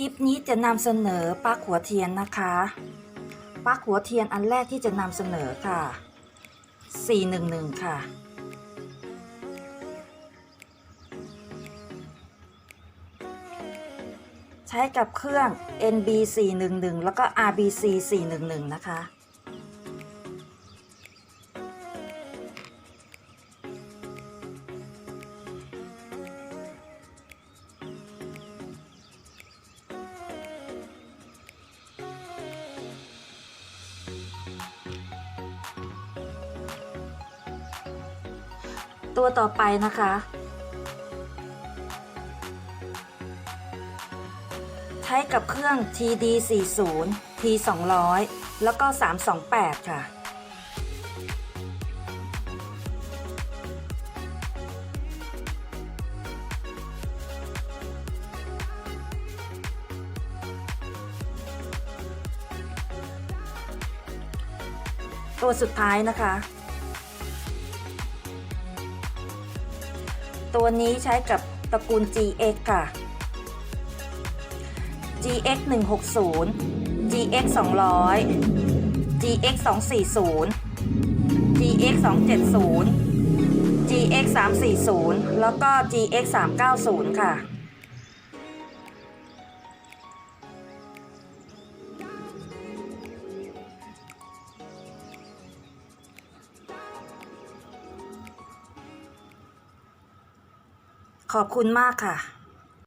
คลิปนี้จะนำเสนอปลั๊กหัวเทียนนะคะปลั๊กหัวเทียนอันแรกที่จะนำเสนอค่ะ 411 ค่ะ ใช้กับเครื่อง NB 411 แล้วก็ RBC 411 นะคะ ตัวต่อไปนะคะ ใช้กับเครื่อง TD 40 T 200 แล้วก็ 328 ค่ะ ตัวสุดท้ายนะคะ ตัวนี้ใช้กับตระกูล GX ค่ะ GX 160 GX 200 GX 240 GX 270 GX 340 แล้วก็ GX 390 ค่ะ ขอบคุณมากค่ะ